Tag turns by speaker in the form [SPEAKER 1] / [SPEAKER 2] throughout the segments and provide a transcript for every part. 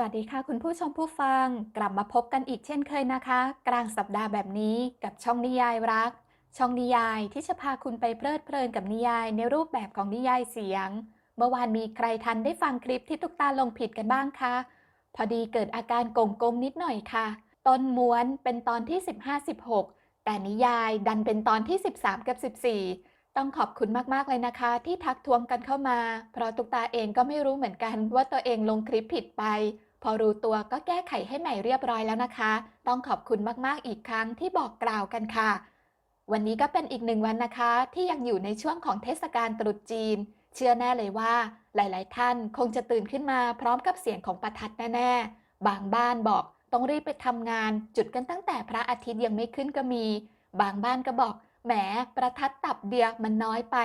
[SPEAKER 1] สวัสดีค่ะคุณผู้ชมผู้ฟังกลับมาพบกันอีกเช่นเคยนะคะ กลางสัปดาห์แบบนี้กับช่องนิยายรัก ช่องนิยายที่จะพาคุณไปเพลิดเพลินกับนิยายในรูปแบบของนิยายเสียง เมื่อวานมีใครทันได้ฟังคลิปที่ตุกตาลงผิดกันบ้างคะพอดีเกิดอาการโกงกงนิดหน่อยค่ะ ต้นม้วนเป็นตอนที่ 15-16 แต่นิยายดันเป็นตอนที่ 13 กับ 14ต้องขอบคุณมาก ๆ เลยนะคะ ที่ทักทวงกันเข้ามา เพราะตุกตาเองก็ไม่รู้เหมือนกันว่าตัวเองลงคลิปผิดไป พอรู้ตัวก็แก้ไขให้ใหม่เรียบร้อยแล้วนะคะ ต้องขอบคุณมากๆอีกครั้งที่บอกกล่าวกันค่ะ วันนี้ก็เป็นอีกหนึ่งวันนะคะ ที่ยังอยู่ในช่วงของเทศกาลตรุษจีน เชื่อแน่เลยว่า หลาย ๆ ท่านคงจะตื่นขึ้นมาพร้อมกับเสียงของประทัดแน่ ๆ บางบ้านบอกต้องรีบไปทำงาน จุดกันตั้งแต่พระอาทิตย์ยังไม่ขึ้นก็มี บางบ้านก็บอกแหมประทัดตับเดียวมันน้อยไป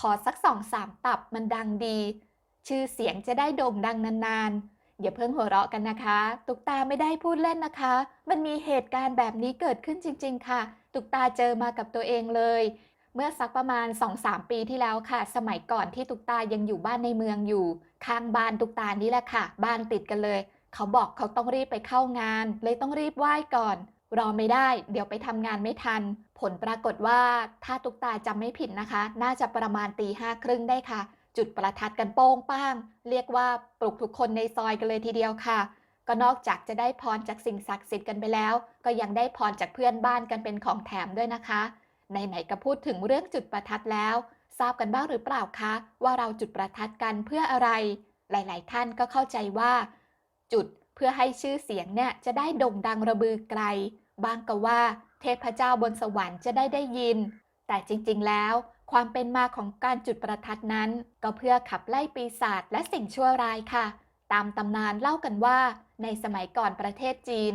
[SPEAKER 1] ขอสักสองสามตับมันดังดี ชื่อเสียงจะได้โด่งดังนานๆ อย่าเพิ่งหัวเราะกันนะคะ ตุกตาไม่ได้พูดเล่นนะคะ มันมีเหตุการณ์แบบนี้เกิดขึ้นจริง ๆ ค่ะ ตุกตาเจอมากับตัวเองเลย เมื่อสักประมาณ 2-3 ปีที่แล้วค่ะ สมัยก่อนที่ตุกตายังอยู่บ้านในเมืองอยู่ ข้างบ้านตุกตานี่แหละค่ะ บ้านติดกันเลย เขาบอกเขาต้องรีบไปเข้างาน เลยต้องรีบไหว้ก่อน รอไม่ได้ เดี๋ยวไปทำงานไม่ทัน ผลปรากฏว่าถ้าตุกตาจำไม่ผิดนะคะ น่าจะประมาณตีห้าครึ่งได้ค่ะ จุดประทัดกันโป้งป้าง เรียกว่าปลุกทุกคนในซอยกันเลยทีเดียวค่ะ ก็นอกจากจะได้พรจากสิ่งศักดิ์สิทธิ์กันไปแล้ว ก็ยังได้พรจากเพื่อนบ้านกันเป็นของแถมด้วยนะคะไหนๆก็พูดถึงเรื่องจุดประทัดแล้ว ทราบกันบ้างหรือเปล่าคะ ว่าเราจุดประทัดกันเพื่ออะไร หลาย ๆ ท่านก็เข้าใจว่า จุดเพื่อให้ชื่อเสียงเนี่ยจะได้โด่งดังระบือไกล บางก็ว่า เทพเจ้าบนสวรรค์จะได้ได้ยิน แต่จริงๆแล้ว ความเป็นมาของการจุดประทัดนั้น ก็เพื่อขับไล่ปีศาจและสิ่งชั่วร้ายค่ะ ตามตำนานเล่ากันว่า ในสมัยก่อนประเทศจีน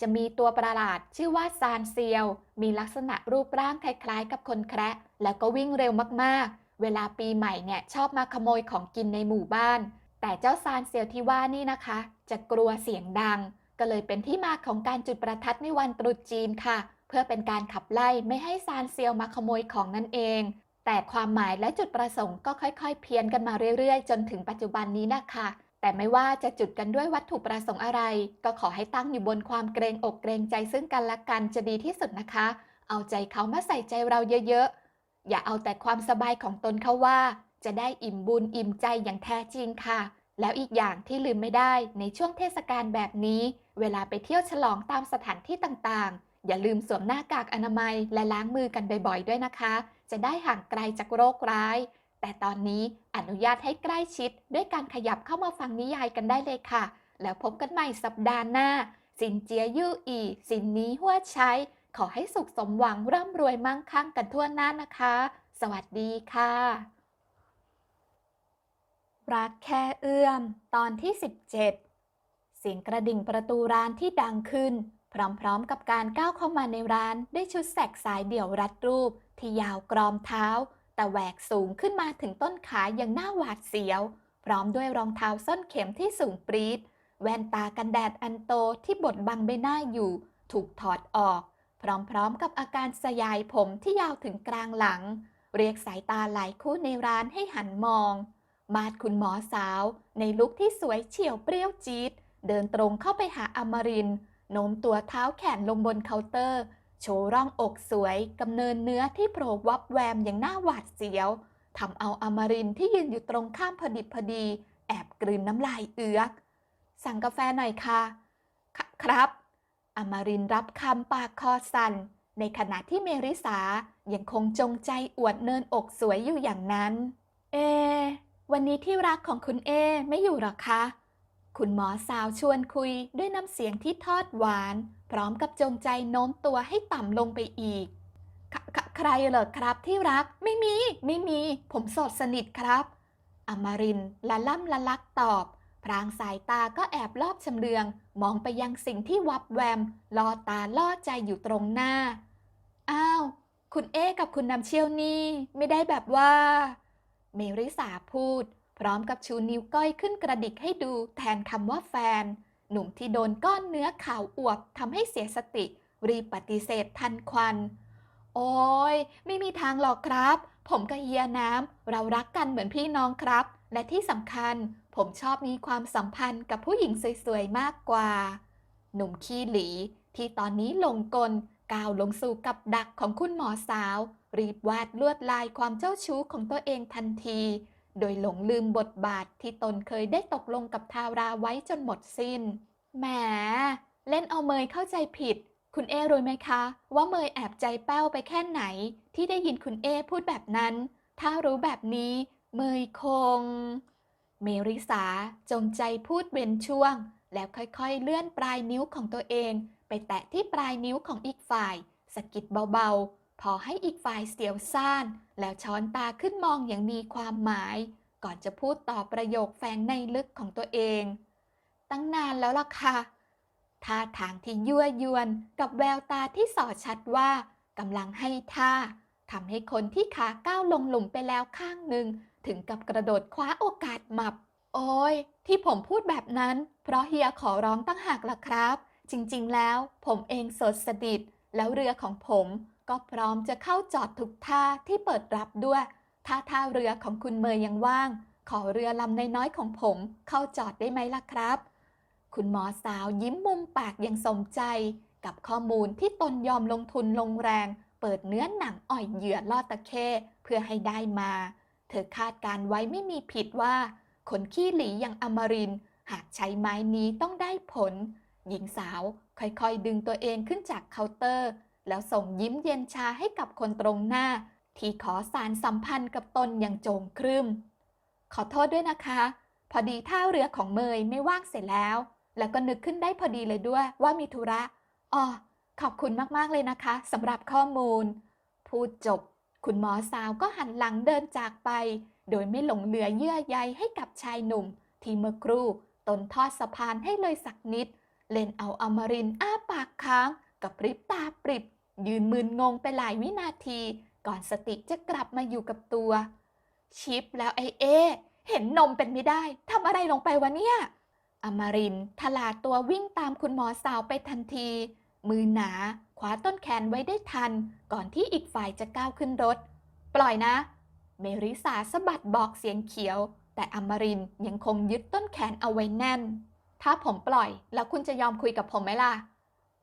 [SPEAKER 1] จะมีตัวประหลาดชื่อว่าซานเซียว มีลักษณะรูปร่างคล้ายๆ กับคนแคระแล้วก็วิ่งเร็วมากๆ เวลาปีใหม่เนี่ยชอบมาขโมยของกินในหมู่บ้าน แต่เจ้าซานเซียวที่ว่านี่นะคะ จะกลัวเสียงดัง ก็เลยเป็นที่มาของการจุดประทัดในวันตรุษจีนค่ะเพื่อเป็นการขับไล่ไม่ให้ซานเซียวมาขโมยของนั่นเอง แต่ความหมายและจุดประสงค์ก็ค่อยๆ เพี้ยนกันมาเรื่อยๆ จนถึงปัจจุบันนี้นะคะ แต่ไม่ว่าจะจุดกันด้วยวัตถุประสงค์อะไร ก็ขอให้ตั้งอยู่บนความเกรงอกเกรงใจซึ่งกันและกันจะดีที่สุดนะคะ เอาใจเขามาใส่ใจเราเยอะๆ อย่าเอาแต่ความสบายของตนเขาว่า จะได้อิ่มบุญอิ่มใจอย่างแท้จริงค่ะ แล้วอีกอย่างที่ลืมไม่ได้ในช่วงเทศกาลแบบนี้ เวลาไปเที่ยวฉลองตามสถานที่ต่างๆ อย่าลืมสวมหน้ากากอนามัยและล้างมือกันบ่อยๆ ด้วยนะคะ จะได้ห่างไกลจากโรคร้าย แต่ตอนนี้อนุญาตให้ใกล้ชิด ด้วยการขยับเข้ามาฟังนิยายกันได้เลยค่ะ แล้วพบกันใหม่สัปดาห์หน้า สินเจียยู่อี สินนี้หัวใช้ ขอให้สุขสมหวังร่ำรวยมั่งคั่งกันทั่วหน้านะคะ สวัสดีค่ะ รักแค่เอื้อม ตอนที่ 17 เสียงกระดิ่งประตูร้านที่ดังขึ้น พร้อมๆกับการก้าวเข้ามาในร้านด้วยชุดแสกสายเดี่ยวรัดรูป ที่ยาวกรอมเท้า แต่แหวกสูงขึ้นมาถึงต้นขาอย่างน่าหวาดเสียว พร้อมด้วยรองเท้าส้นเข็มที่สูงปรีดแว่นตากันแดดอันโตที่บดบังใบหน้าอยู่ ถูกถอดออก พร้อมๆกับอาการสยายผมที่ยาวถึงกลางหลัง เรียกสายตาหลายคู่ในร้านให้หันมอง มาดคุณหมอสาว ในลุคที่สวยเฉียวเปรี้ยวจี๊ดเดินตรงเข้าไปหาอมรินโน้มตัวเท้าแขนลงบนเคาน์เตอร์ โชว์ร่องอกสวยกำเนินเนื้อที่โผล่วับแวมอย่างน่าหวาดเสียวทำเอาอมรินที่ยืนอยู่ตรงข้ามพอดิบพอดี แอบกลืนน้ำลายเอือก สั่งกาแฟหน่อยค่ะคครับ อมรินรับคำปากคอสั่น ในขณะที่เมริสายังคงจงใจอวดเนินอกสวยอยู่อย่างนั้น เอ วันนี้ที่รักของคุณเอไม่อยู่หรอคะ คุณหมอสาวชวนคุยด้วยน้ำเสียงที่ทอดหวาน พร้อมกับจงใจโน้มตัวให้ต่ำลงไปอีก ใครเหรอครับที่รัก ไม่มี ไม่มี ผมโสดสนิทครับ อมรินละล่ำละลักตอบ พรางสายตาก็แอบลอบชำเลือง มองไปยังสิ่งที่วับแวมล่อตาล่อใจอยู่ตรงหน้า อ้าว คุณเอกับคุณน้ำเชี่ยวนี่ ไม่ได้แบบว่า เมริสาพูด พร้อมกับชูนิ้วก้อยขึ้นกระดิกให้ดูแทนคำว่าแฟน หนุ่มที่โดนก้อนเนื้อขาวอวบทำให้เสียสติ รีบปฏิเสธทันควัน โอ้ยไม่มีทางหรอกครับ ผมกับเฮียน้ำเรารักกันเหมือนพี่น้องครับ และที่สำคัญ ผมชอบมีความสัมพันธ์กับผู้หญิงสวยๆมากกว่า หนุ่มขี้หลี ที่ตอนนี้ลงกลก้าวลงสู่กับดักของคุณหมอสาว รีบวาดลวดลายความเจ้าชู้ของตัวเองทันที โดยหลงลืมบทบาทที่ตนเคยได้ตกลงกับทาราไว้จนหมดสิ้น แหม เล่นเอาเมยเข้าใจผิด คุณเอรู้ไหมคะ ว่าเมยแอบใจแป้วไปแค่ไหน ที่ได้ยินคุณเอพูดแบบนั้น ถ้ารู้แบบนี้ เมยคง เมริสาจงใจพูดเว้นช่วง แล้วค่อยๆ เลื่อนปลายนิ้วของตัวเอง ไปแตะที่ปลายนิ้วของอีกฝ่ายสะกิดเบาๆ พอให้อีกฝ่ายเสียวซ่าน แล้วช้อนตาขึ้นมองอย่างมีความหมาย ก่อนจะพูดต่อประโยคแฝงในลึกของตัวเอง ตั้งนานแล้วล่ะค่ะท่าทางที่ยั่วยวนกับแววตาที่ส่อชัดว่ากำลังให้ท่าทำให้คนที่ขาก้าวลงหลุมไปแล้วข้างหนึ่ง ถึงกับกระโดดคว้าโอกาสหมับ โอ้ย ที่ผมพูดแบบนั้น เพราะเฮียขอร้องตั้งหากล่ะครับ จริงๆแล้ว ผมเองสดสดิดแล้วเรือของผม ก็พร้อมจะเข้าจอดทุกท่าที่เปิดรับด้วย ถ้าท่าเรือของคุณเมย์ยังว่าง ขอเรือลำน้อยๆของผม เข้าจอดได้ไหมล่ะครับ คุณหมอสาวยิ้มมุมปากอย่างสมใจ กับข้อมูลที่ตนยอมลงทุนลงแรง เปิดเนื้อหนังอ่อยเหยื่อลอดตะเข้เพื่อให้ได้มา เธอคาดการไว้ไม่มีผิดว่า คนขี้หลีอย่างอมรินหากใช้ไม้นี้ต้องได้ผล หญิงสาวค่อยๆดึงตัวเองขึ้นจากเคาน์เตอร์ แล้วส่งยิ้มเย็นชาให้กับคนตรงหน้า ที่ขอสารสัมพันธ์กับตนอย่างโจงครึม ขอโทษด้วยนะคะ พอดีท่าเรือของเมยไม่ว่างเสร็จแล้ว แล้วก็นึกขึ้นได้พอดีเลยด้วยว่ามีธุระอ๋อขอบคุณมากๆเลยนะคะสำหรับข้อมูล พูดจบ คุณหมอสาวก็หันหลังเดินจากไป โดยไม่หลงเหลือเยื่อใยให้กับชายหนุ่ม ที่เมื่อครู่ตนทอดสะพานให้เลยสักนิด เล่นเอาอมรินอ้าปากค้างกับปริบตาปริบ ยืนมึนงงไปหลายวินาที ก่อนสติจะกลับมาอยู่กับตัว ชิปแล้วไอเอ เห็นนมเป็นไม่ได้ทำอะไรลงไปวะเนี่ยอมรินทลาตัววิ่งตามคุณหมอสาวไปทันที มือหนาคว้าต้นแขนไว้ได้ทัน ก่อนที่อีกฝ่ายจะก้าวขึ้นรถ ปล่อยนะ เมริสาสะบัดบอกเสียงเขียว แต่อมรินยังคงยึดต้นแขนเอาไว้แน่น ถ้าผมปล่อยแล้วคุณจะยอมคุยกับผมไหมล่ะ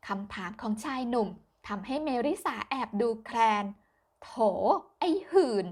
[SPEAKER 1] คำถามของชายหนุ่ม ทำให้เมริสาแอบดูแคลน โถ ไอ้หื่น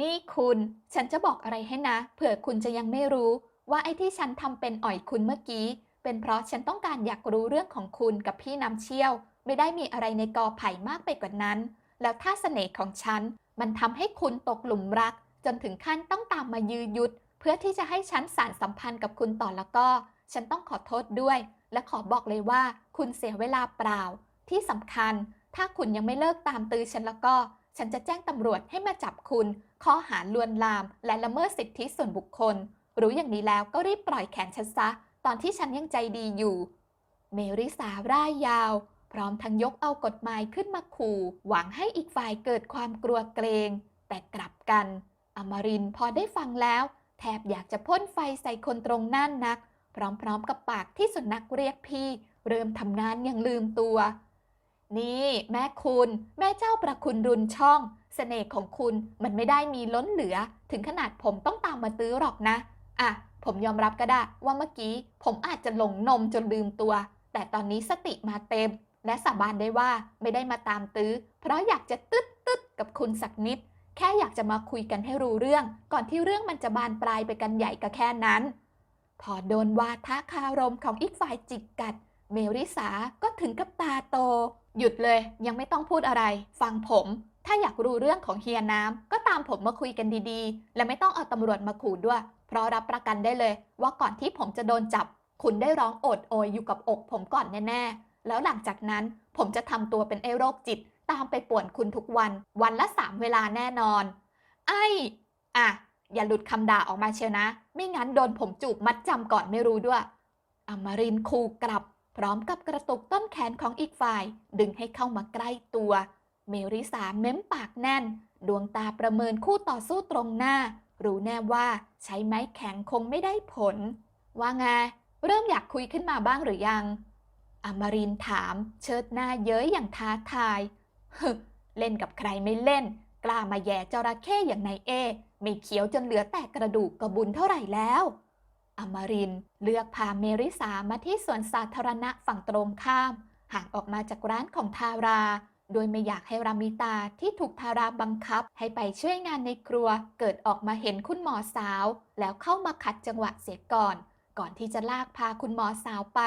[SPEAKER 1] นี่คุณ ฉันจะบอกอะไรให้นะ เผื่อคุณจะยังไม่รู้ ว่าไอ้ที่ฉันทำเป็นอ่อยคุณเมื่อกี้ เป็นเพราะฉันต้องการอยากรู้เรื่องของคุณกับพี่น้ำเชี่ยว ไม่ได้มีอะไรในกอไผ่มากไปกว่านั้น แล้วถ้าเสน่ห์ของฉัน มันทำให้คุณตกหลุมรัก จนถึงขั้นต้องตามมายื้อยุด เพื่อที่จะให้ฉันสานสัมพันธ์กับคุณต่อแล้วก็ ฉันต้องขอโทษด้วย และขอบอกเลยว่า คุณเสียเวลาเปล่า ที่สำคัญ ถ้าคุณยังไม่เลิกตามตื้อฉันแล้วก็ ฉันจะแจ้งตำรวจให้มาจับคุณ ข้อหาลวนลาม และละเมิดสิทธิส่วนบุคคล รู้อย่างนี้แล้วก็รีบปล่อยแขนฉันซะ ตอนที่ฉันยังใจดีอยู่ เมริสาร่ายยาว พร้อมทั้งยกเอากฎหมายขึ้นมาขู่ หวังให้อีกฝ่ายเกิดความกลัวเกรง แต่กลับกัน อมรินพอได้ฟังแล้ว แทบอยากจะพ่นไฟใส่คนตรงนั่นนัก พร้อมๆกับปากที่สุนัขเรียกพี่ เริ่มทำงานอย่างลืมตัว นี่แม่คุณแม่เจ้าประคุณรุนช่องเสน่ห์ของคุณมันไม่ได้มีล้นเหลือ ถึงขนาดผมต้องตามมาตื้อหรอกนะ อะ ผมยอมรับก็ได้ว่าเมื่อกี้ ผมอาจจะหลงนมจนลืมตัว แต่ตอนนี้สติมาเต็ม และสาบานได้ว่าไม่ได้มาตามตื้อ เพราะอยากจะตึ๊ดตึ๊ดกับคุณสักนิด แค่อยากจะมาคุยกันให้รู้เรื่อง ก่อนที่เรื่องมันจะบานปลายไปกันใหญ่ก็แค่นั้น พอโดนวาทะคารมของอีกฝ่ายจิกกัด เมริสาก็ถึงกับตาโต หยุดเลย ยังไม่ต้องพูดอะไร ฟังผม ถ้าอยากรู้เรื่องของเฮียน้ำก็ตามผมมาคุยกันดีๆ และไม่ต้องเอาตำรวจมาขู่ด้วย เพราะรับประกันได้เลย ว่าก่อนที่ผมจะโดนจับ คุณได้ร้องโอดโอยอยู่กับอกผมก่อนแน่ๆ แล้วหลังจากนั้นผมจะทำตัวเป็นไอโรคจิต ตามไปป่วนคุณทุกวัน วันละสามเวลาแน่นอน ไอ้อะอย่าหลุดคำด่าออกมาเชียวนะ ไม่งั้นโดนผมจูบมัดจำก่อนไม่รู้ด้วย อมรินคูกลับ พร้อมกับกระตุกต้นแขนของอีกฝ่าย ดึงให้เข้ามาใกล้ตัว เมริสาเม้มปากแน่น ดวงตาประเมินคู่ต่อสู้ตรงหน้า รู้แน่ว่าใช้ไม้แข็งคงไม่ได้ผล ว่าไง เริ่มอยากคุยขึ้นมาบ้างหรือยัง อมรินถามเชิดหน้าเย้ยอย่างท้าทายฮึเล่นกับใครไม่เล่น กล้ามาแย่จระเข้อย่างนายเอ ไม่เขียวจนเหลือแต่กระดูกกระบุญเท่าไหร่แล้ว อมรินเลือกพาเมริสามาที่สวนสาธารณะฝั่งตรงข้าม ห่างออกมาจากร้านของทารา โดยไม่อยากให้รามิตาที่ถูกทาราบังคับให้ไปช่วยงานในครัว เกิดออกมาเห็นคุณหมอสาว แล้วเข้ามาขัดจังหวะเสียก่อน ก่อนที่จะลากพาคุณหมอสาวไป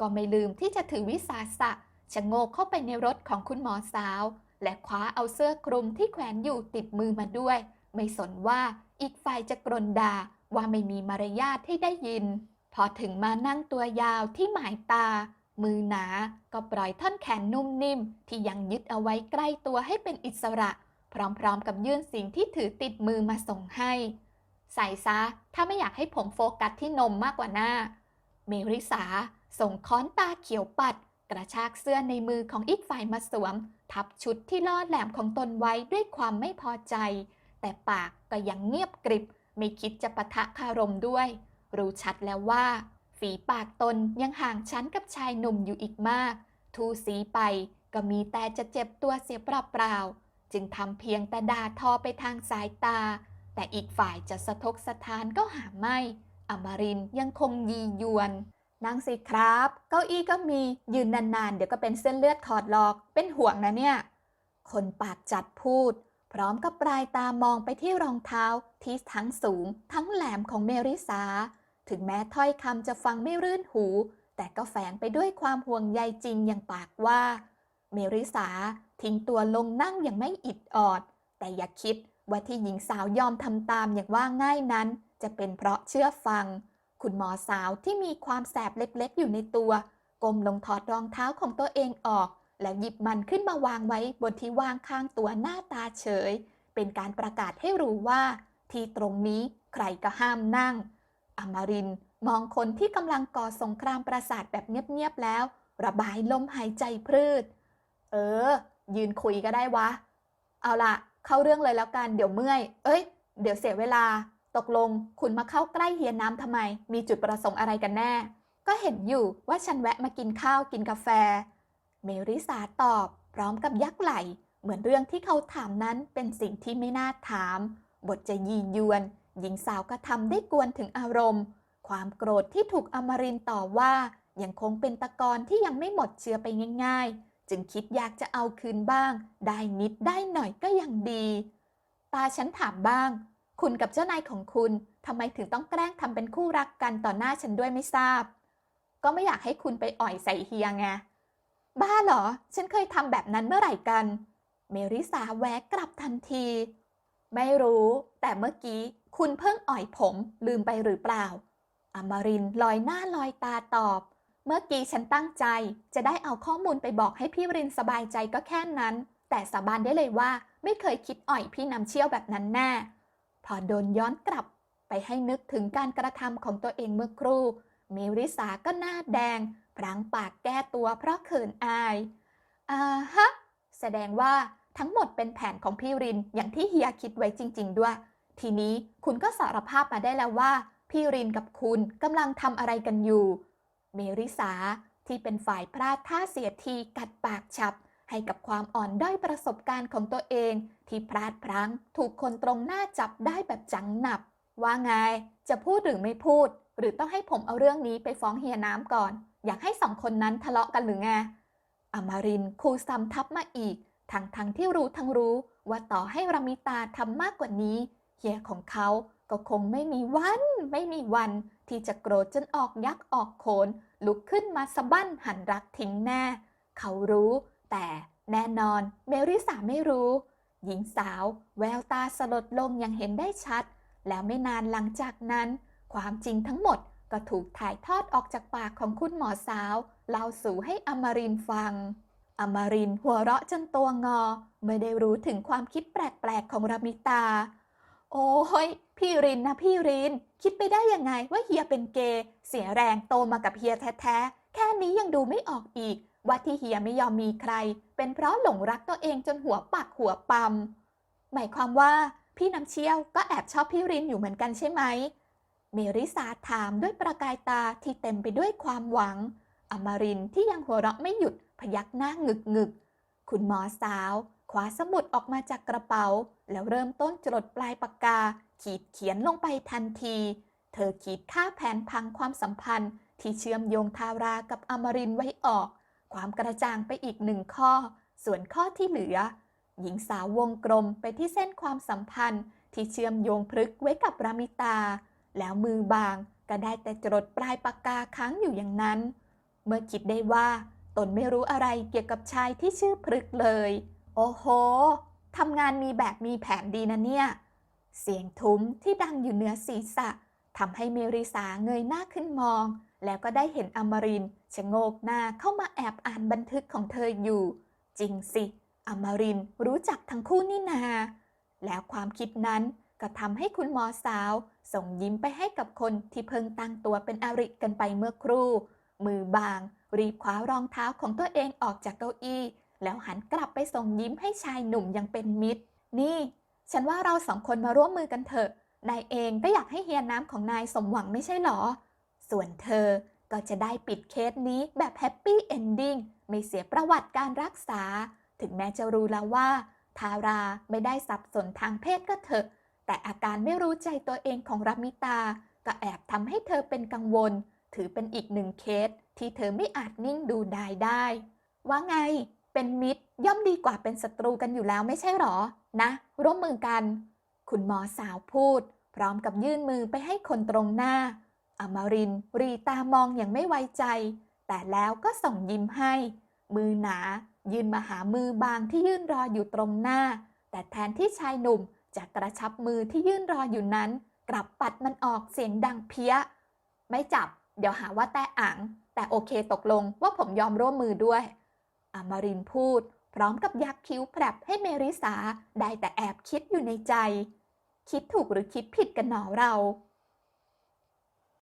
[SPEAKER 1] ก็ไม่ลืมที่จะถือวิสาสะชะโงกเข้าไปในรถของคุณหมอสาว และคว้าเอาเสื้อคลุมที่แขวนอยู่ติดมือมาด้วย ไม่สนว่าอีกฝ่ายจะกรนด่า ว่าไม่มีมารยาทให้ได้ยิน พอถึงมานั่งตัวยาวที่หมายตา มือหนา ก็ปล่อยท่อนแขนนุ่มนิ่ม ที่ยังยึดเอาไว้ใกล้ตัวให้เป็นอิสระ พร้อมๆกับยื่นสิ่งที่ถือติดมือมาส่งให้ ใส่ซะ ถ้าไม่อยากให้ผมโฟกัสที่นมมากกว่าหน้า เมริสา ส่งค้อนตาเขียวปัด กระชากเสื้อในมือของอีกฝ่ายมาสวม ทับชุดที่ลอดแหลมของตนไว้ด้วยความไม่พอใจ แต่ปากก็ยังเงียบกริบ ไม่คิดจะปะทะคารมด้วย รู้ชัดแล้วว่า ฝีปากตนยังห่างชั้นกับชายหนุ่มอยู่อีกมาก ทูสีไปก็มีแต่จะเจ็บตัวเสียเปล่าๆจึงทำเพียงแต่ด่าทอไปทางสายตา แต่อีกฝ่ายจะสะทกสะทานก็หาไม่ อมรินยังคงยียวนนั่งสิครับ เก้าอี้ก็มียืนนานๆ เดี๋ยวก็เป็นเส้นเลือดขอดหลอกเป็นห่วงนะเนี่ย คนปากจัดพูด พร้อมกับปลายตามองไปที่รองเท้าที่ทั้งสูง ทั้งแหลมของเมริสา ถึงแม้ถ้อยคำจะฟังไม่รื่นหู แต่ก็แฝงไปด้วยความห่วงใยจริงอย่างปากว่า เมริสาทิ้งตัวลงนั่งอย่างไม่อิดออด แต่อย่าคิดว่าที่หญิงสาวยอมทำตามอย่างว่าง่ายนั้น จะเป็นเพราะเชื่อฟัง คุณหมอสาวที่มีความแสบเล็กๆ อยู่ในตัวก้มลงถอดรองเท้าของตัวเองออก แล้วหยิบมันขึ้นมาวางไว้บนที่วางข้างตัวหน้าตาเฉย เป็นการประกาศให้รู้ว่า ที่ตรงนี้ใครก็ห้ามนั่ง อมรินมองคนที่กำลังก่อสงครามประสาทแบบเงียบๆแล้ว ระบายลมหายใจพรืด เออ ยืนคุยก็ได้วะ เอาละเข้าเรื่องเลยแล้วกันเดี๋ยวเมื่อย เอ้ย เดี๋ยวเสียเวลา ตกลงคุณมาเข้าใกล้เฮียน้ำทำไม มีจุดประสงค์อะไรกันแน่ ก็เห็นอยู่ว่าฉันแวะมากินข้าวกินกาแฟ เมริสาตอบพร้อมกับยักไหล เหมือนเรื่องที่เขาถามนั้นเป็นสิ่งที่ไม่น่าถาม บทจะยียวน หญิงสาวก็ทำได้กวนถึงอารมณ์ ความโกรธที่ถูกอมรินต์ต่อว่ายังคงเป็นตะกอนที่ยังไม่หมดเชื้อไปง่าย ๆ จึงคิดอยากจะเอาคืนบ้าง ได้นิดได้หน่อยก็ยังดี ตาฉันถามบ้าง คุณกับเจ้านายของคุณทำไมถึงต้องแกล้งทำเป็นคู่รักกันต่อหน้าฉันด้วยไม่ทราบ ก็ไม่อยากให้คุณไปอ่อยใส่เฮียไง บ้าเหรอ ฉันเคยทำแบบนั้นเมื่อไหร่กัน เมริสาแวกกลับทันที ไม่รู้ แต่เมื่อกี้คุณเพิ่งอ่อยผมลืมไปหรือเปล่า อมรินลอยหน้าลอยตาตอบ เมื่อกี้ฉันตั้งใจ จะได้เอาข้อมูลไปบอกให้พี่รินสบายใจก็แค่นั้น แต่สาบานได้เลยว่า ไม่เคยคิดอ่อยพี่นำเชี่ยวแบบนั้นแน่ พอโดนย้อนกลับไปให้นึกถึงการกระทำของตัวเองเมื่อครู่ เมริสาก็หน้าแดง พรางปากแก้ตัวเพราะเขินอาย อ่าฮะ แสดงว่าทั้งหมดเป็นแผนของพี่รินอย่างที่เฮียคิดไว้จริง ๆ ด้วย ทีนี้คุณก็สารภาพมาได้แล้วว่า พี่รินกับคุณกำลังทำอะไรกันอยู่ เมริสาที่เป็นฝ่ายพลาดท่าเสียทีกัดปากฉับ ให้กับความอ่อนด้อยประสบการณ์ของตัวเอง ที่พลาดพลั้ง ถูกคนตรงหน้าจับได้แบบจังหนับ ว่าไง จะพูดหรือไม่พูด หรือต้องให้ผมเอาเรื่องนี้ไปฟ้องเฮียน้ำก่อน อยากให้สองคนนั้นทะเลาะกันหรือไงอมรินทร์คูซ้ำทับมาอีก ทั้งทั้งที่รู้ทั้งรู้ว่าต่อให้รามิตาทำมากกว่านี้ เฮียของเขาก็คงไม่มีวัน ไม่มีวัน ที่จะโกรธจนออกยักษ์ออกโขน ลุกขึ้นมาสะบั้นหันรักทิ้งแน่ เขารู้ แต่แน่นอน เมริสาไม่รู้ หญิงสาว แววตาสลดลงอย่างเห็นได้ชัด แล้วไม่นานหลังจากนั้น ความจริงทั้งหมดก็ถูกถ่ายทอดออกจากปากของคุณหมอสาวเล่าสู่ให้อมรินฟัง อมรินหัวเราะจนตัวงอ ไม่ได้รู้ถึงความคิดแปลกๆของรามิตา โอ้ยพี่รินนะพี่ริน คิดไปได้ยังไงว่าเฮียเป็นเกย์เสียแรงโตมากับเฮียแท้ๆ แค่นี้ยังดูไม่ออกอีก ว่าที่เฮียไม่ยอมมีใคร เป็นเพราะหลงรักตัวเองจนหัวปักหัวปั๊มหมายความว่าพี่น้ำเชี่ยวก็แอบชอบพี่รินอยู่เหมือนกันใช่ไหม เมริสาถามด้วยประกายตาที่เต็มไปด้วยความหวัง อมรินที่ยังหัวเราะไม่หยุดพยักหน้างึกงึก คุณหมอสาวคว้าสมุดออกมาจากกระเป๋า แล้วเริ่มต้นจดปลายปากกา ขีดเขียนลงไปทันที เธอขีดค่าแผนพังความสัมพันธ์ ที่เชื่อมโยงทารากับอมรินไว้ออก ความกระจ่างไปอีกหนึ่งข้อ ส่วนข้อที่เหลือ หญิงสาววงกลมไปที่เส้นความสัมพันธ์ ที่เชื่อมโยงพฤกไว้กับรามิตา แล้วมือบางก็ได้แต่จดปลายปากกาค้างอยู่อย่างนั้น เมื่อคิดได้ว่าตนไม่รู้อะไรเกี่ยวกับชายที่ชื่อพฤกเลย โอ้โหทำงานมีแบบมีแผนดีนะเนี่ย เสียงทุ้มที่ดังอยู่เหนือศีรษะทำให้เมริสาเงยหน้าขึ้นมอง แล้วก็ได้เห็นอมรินชะโงกหน้าเข้ามาแอบอ่านบันทึกของเธออยู่ จริงสิ อมรินรู้จักทั้งคู่นี่นา แล้วความคิดนั้น ก็ทำให้คุณหมอสาว ส่งยิ้มไปให้กับคนที่เพิ่งตั้งตัวเป็นอริกันไปเมื่อครู่ มือบาง รีบคว้ารองเท้าของตัวเองออกจากเก้าอี้ แล้วหันกลับไปส่งยิ้มให้ชายหนุ่มยังเป็นมิตร นี่ ฉันว่าเราสองคนมาร่วมมือกันเถอะ นายเองก็อยากให้เฮียน้ำของนายสมหวังไม่ใช่หรอ ส่วนเธอก็จะได้ปิดเคสนี้แบบแฮปปี้เอนดิ้งไม่เสียประวัติการรักษา ถึงแม้จะรู้แล้วว่า ทาราไม่ได้สับสนทางเพศก็เถอะ แต่อาการไม่รู้ใจตัวเองของรามิตา ก็แอบทำให้เธอเป็นกังวล ถือเป็นอีกหนึ่งเคส ที่เธอไม่อาจนิ่งดูดายได้ ว่าไง เป็นมิตรย่อมดีกว่าเป็นศัตรูกันอยู่แล้วไม่ใช่หรอ นะ ร่วมมือกัน คุณหมอสาวพูด พร้อมกับยื่นมือไปให้คนตรงหน้า อมรินรีตามองอย่างไม่ไว้ใจ แต่แล้วก็ส่งยิ้มให้ มือหนา ยืนมาหามือบางที่ยื่นรออยู่ตรงหน้า แต่แทนที่ชายหนุ่ม จะกระชับมือที่ยื่นรออยู่นั้น กลับปัดมันออกเสียงดังเพี้ย ไม่จับ เดี๋ยวหาว่าแต่อ่างแต่โอเคตกลงว่าผมยอมร่วมมือด้วย อมรินพูด พร้อมกับยักคิ้วแผลบให้เมริสาได้แต่แอบคิดอยู่ในใจ คิดถูกหรือคิดผิดกันหนอเรา